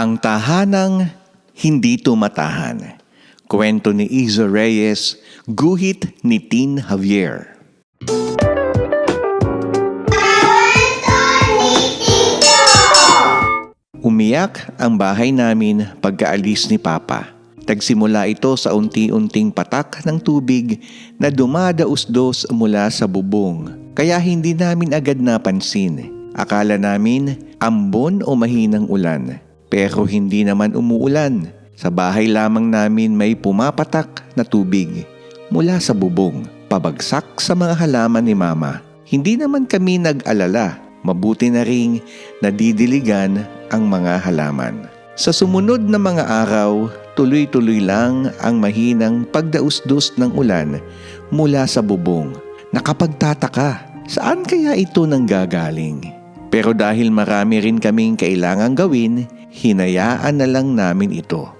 Ang tahanang hindi tumatahan. Kwento ni Iza Reyes, guhit ni Tin Javier. Umiyak ang bahay namin pagkaalis ni Papa. Tagsimula ito sa unti-unting patak ng tubig na dumadaus-dos mula sa bubong. Kaya hindi namin agad napansin. Akala namin ambon o mahinang ulan. Pero hindi naman umuulan. Sa bahay lamang namin may pumapatak na tubig mula sa bubong, pabagsak sa mga halaman ni Mama. Hindi naman kami nag-alala, mabuti na ring nadidiligan ang mga halaman. Sa sumunod na mga araw, tuloy-tuloy lang ang mahinang pagdausdos ng ulan mula sa bubong. Nakapagtataka, saan kaya ito nanggagaling? Pero dahil marami rin kaming kailangang gawin, hinayaan na lang namin ito.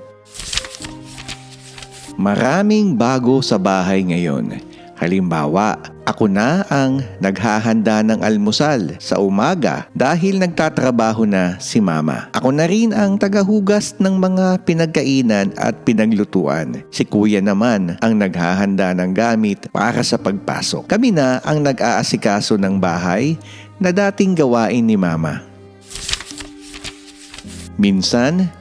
Maraming bago sa bahay ngayon. Halimbawa, ako na ang naghahanda ng almusal sa umaga dahil nagtatrabaho na si mama. Ako na rin ang tagahugas ng mga pinagkainan at pinaglutuan. Si kuya naman ang naghahanda ng gamit para sa pagpasok. Kami na ang nag-aasikaso ng bahay na dating gawain ni mama. Minsan,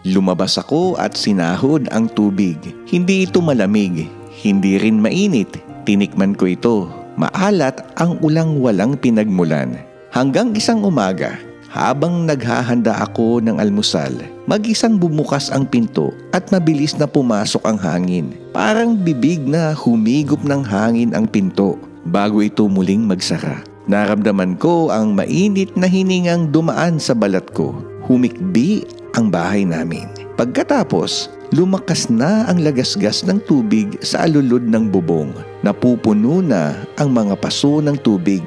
lumabas ako at sinahod ang tubig. Hindi ito malamig, hindi rin mainit. Tinikman ko ito. Maalat ang ulang walang pinagmulan. Hanggang isang umaga, habang naghahanda ako ng almusal, mag-isang bumukas ang pinto at mabilis na pumasok ang hangin. Parang bibig na humigop ng hangin ang pinto bago ito muling magsara. Naramdaman ko ang mainit na hiningang dumaan sa balat ko. Humikbi ang bahay namin. Pagkatapos, lumakas na ang lagasgas ng tubig sa alulod ng bubong. Napupuno na ang mga paso ng tubig.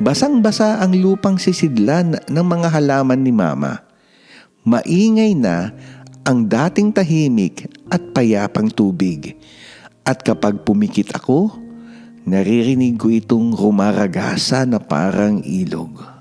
Basang-basa ang lupang sisidlan ng mga halaman ni Mama. Maingay na ang dating tahimik at payapang tubig. At kapag pumikit ako, naririnig ko itong rumaragasa na parang ilog.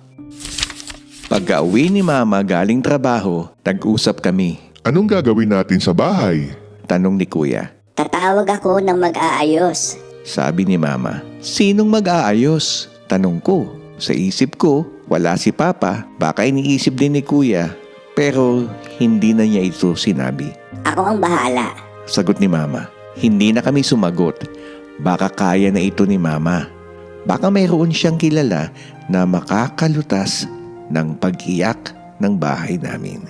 Pagka-uwi ni Mama galing trabaho, tag-usap kami. Anong gagawin natin sa bahay? Tanong ni Kuya. Tatawag ako ng mag-aayos. Sabi ni Mama. Sinong mag-aayos? Tanong ko. Sa isip ko, wala si Papa. Baka iniisip din ni Kuya. Pero hindi na niya ito sinabi. Ako ang bahala. Sagot ni Mama. Hindi na kami sumagot. Baka kaya na ito ni Mama. Baka mayroon siyang kilala na makakalutas ng pag-iyak ng bahay namin.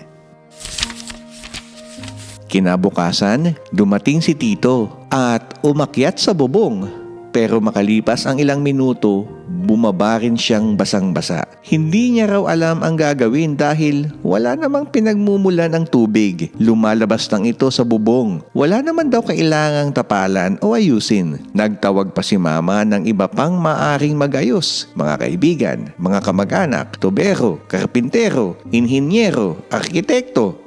Kinabukasan, dumating si Tito at umakyat sa bubong. Pero makalipas ang ilang minuto, bumaba rin siyang basang-basa. Hindi niya raw alam ang gagawin dahil wala namang pinagmumulan ang tubig. Lumalabas lang ito sa bubong. Wala naman daw kailangang tapalan o ayusin. Nagtawag pa si mama ng iba pang maaring magayos. Mga kaibigan, mga kamag-anak, tubero, karpintero, inhinyero, arkitekto,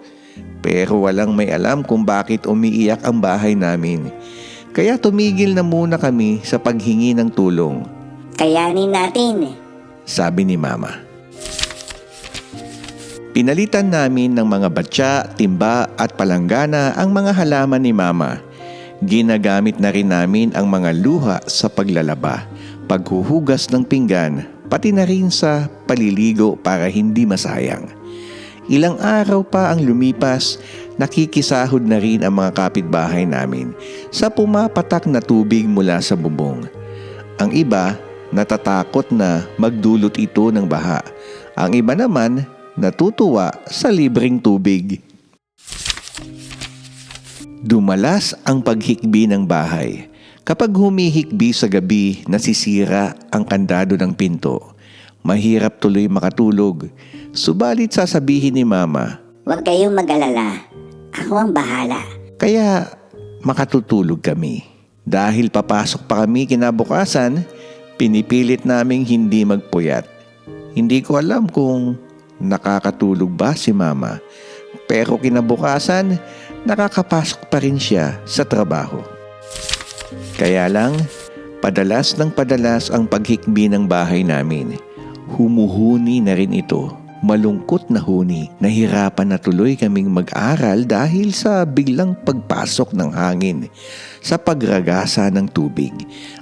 pero walang may alam kung bakit umiiyak ang bahay namin. Kaya tumigil na muna kami sa paghingi ng tulong, Kayanin natin. sabi ni Mama. Pinalitan namin ng mga batya, timba at palanggana ang mga halaman ni Mama. Ginagamit na rin namin ang mga luha sa paglalaba, paghuhugas ng pinggan, pati na rin sa paliligo para hindi masayang. Ilang araw pa ang lumipas, nakikisahod na rin ang mga kapitbahay namin sa pumapatak na tubig mula sa bubong. Ang iba, natatakot na magdulot ito ng baha. Ang iba naman, natutuwa sa libreng tubig. Dumalas ang paghikbi ng bahay. Kapag humihikbi sa gabi, nasisira ang kandado ng pinto. Mahirap tuloy makatulog. Subalit sasabihin ni Mama, Huwag kayong mag-alala. Ako ang bahala. kaya makatutulog kami. Dahil papasok pa kami kinabukasan, pinipilit naming hindi magpuyat. Hindi ko alam kung nakakatulog ba si Mama. Pero kinabukasan, nakakapasok pa rin siya sa trabaho. Kaya lang, padalas ng padalas ang paghikbi ng bahay namin. Humuhuni na rin ito. malungkot na huni. Nahirapan na tuloy kaming mag-aral dahil sa biglang pagpasok ng hangin, sa pagragasa ng tubig,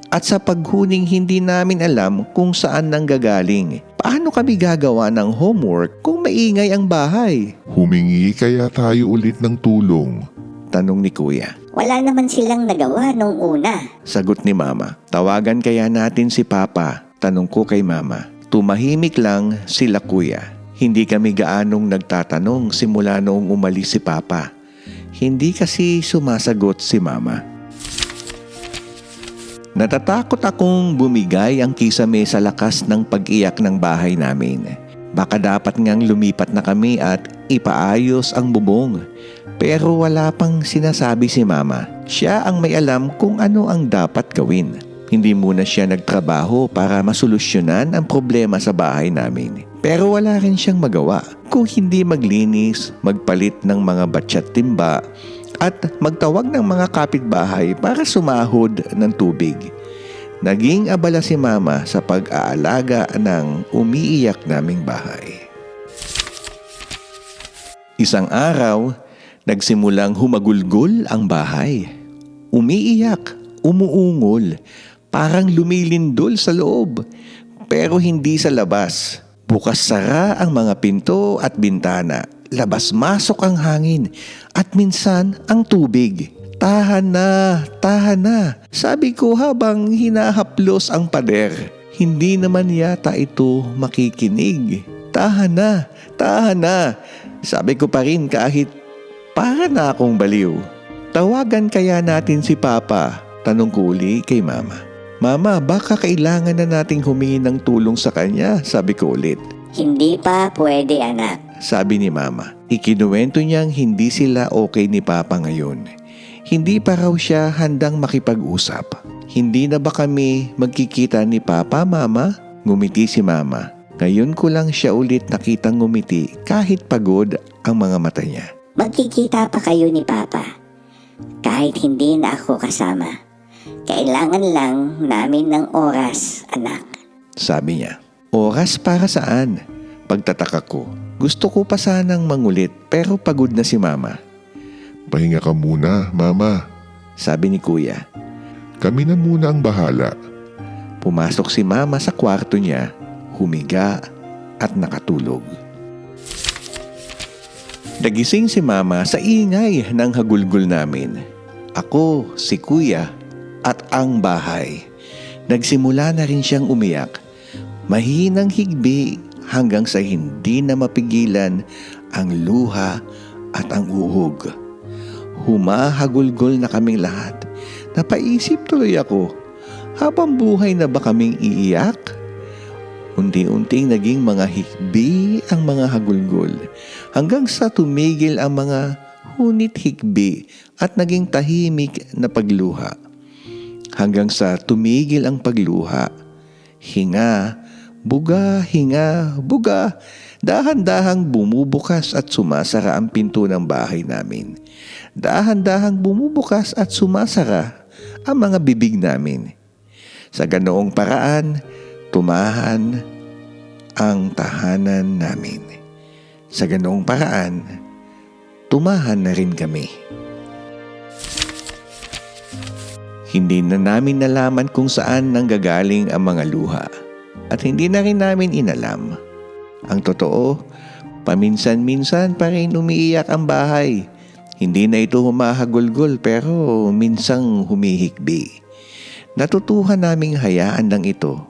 at sa paghuning hindi namin alam kung saan nanggagaling. Paano kami gagawa ng homework kung maingay ang bahay? Humingi kaya tayo ulit ng tulong. Tanong ni Kuya. Wala naman silang nagawa nung una. Sagot ni Mama. Tawagan kaya natin si Papa? Tanong ko kay Mama. Tumahimik lang sila Kuya. Hindi kami gaanong nagtatanong simula noong umalis si Papa. Hindi kasi sumasagot si Mama. Natatakot akong bumigay ang kisame sa lakas ng pag-iyak ng bahay namin. Baka dapat ngang lumipat na kami at ipaayos ang bubong. Pero wala pang sinasabi si Mama. Siya ang may alam kung ano ang dapat gawin. Hindi muna siya nagtrabaho para masolusyonan ang problema sa bahay namin. Pero wala rin siyang magawa kung hindi maglinis, magpalit ng mga batsyat timba at magtawag ng mga kapitbahay para sumahod ng tubig. Naging abala si Mama sa pag-aalaga ng umiiyak naming bahay. Isang araw, nagsimulang humagulgol ang bahay. Umiiyak, umuungol, parang lumilindol sa loob, pero hindi sa labas. Bukas sara ang mga pinto at bintana. Labas-masok ang hangin at minsan ang tubig. Tahan na, tahan na. Sabi ko habang hinahaplos ang pader. Hindi naman yata ito makikinig. Tahan na, tahan na. Sabi ko pa rin kahit para na akong baliw. Tawagan kaya natin si Papa? Tanong ko uli kay Mama. Mama, baka kailangan na nating humingi ng tulong sa kanya, sabi ko ulit. Hindi pa pwede anak. Sabi ni Mama. Ikinuwento niyang hindi sila okay ni Papa ngayon. Hindi pa raw siya handang makipag-usap. Hindi na ba kami magkikita ni Papa, Mama? Ngumiti si Mama. Ngayon ko lang siya ulit nakitang ngumiti kahit pagod ang mga mata niya. Magkikita pa kayo ni Papa. Kahit hindi na ako kasama. Kailangan lang namin ng oras, anak. Sabi niya. Oras para saan? Pagtataka ko. Gusto ko pa sanang mangulit pero pagod na si Mama. Pahinga ka muna, Mama. Sabi ni Kuya. Kami na muna ang bahala. Pumasok si Mama sa kwarto niya, humiga at nakatulog. Nagising si Mama sa ingay ng hagulgol namin. Ako, si Kuya, at ang bahay. Nagsimula na rin siyang umiyak. Mahinang higbi hanggang sa hindi na mapigilan ang luha at ang uhog. Humahagulgol na kaming lahat. Napaisip tuloy ako, habang buhay na ba kaming iiyak? Unti-unting naging mga hikbi ang mga hagulgol hanggang sa tumigil ang mga hunit hikbi at naging tahimik na pagluha. Hanggang sa tumigil ang pagluha, hinga, buga, hinga, buga, dahan-dahang bumubukas at sumasara ang pinto ng bahay namin. Dahan-dahang bumubukas at sumasara ang mga bibig namin. Sa ganoong paraan, tumahan ang tahanan namin. Sa ganoong paraan, tumahan na rin kami. Hindi na namin nalaman kung saan nanggagaling ang mga luha at hindi na rin namin inalam. Ang totoo, paminsan-minsan pa rin umiiyak ang bahay. Hindi na ito humahagulgol pero minsang humihikbi. Natutuhan naming hayaan lang ito.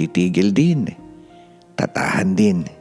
Titigil din. Tatahan din.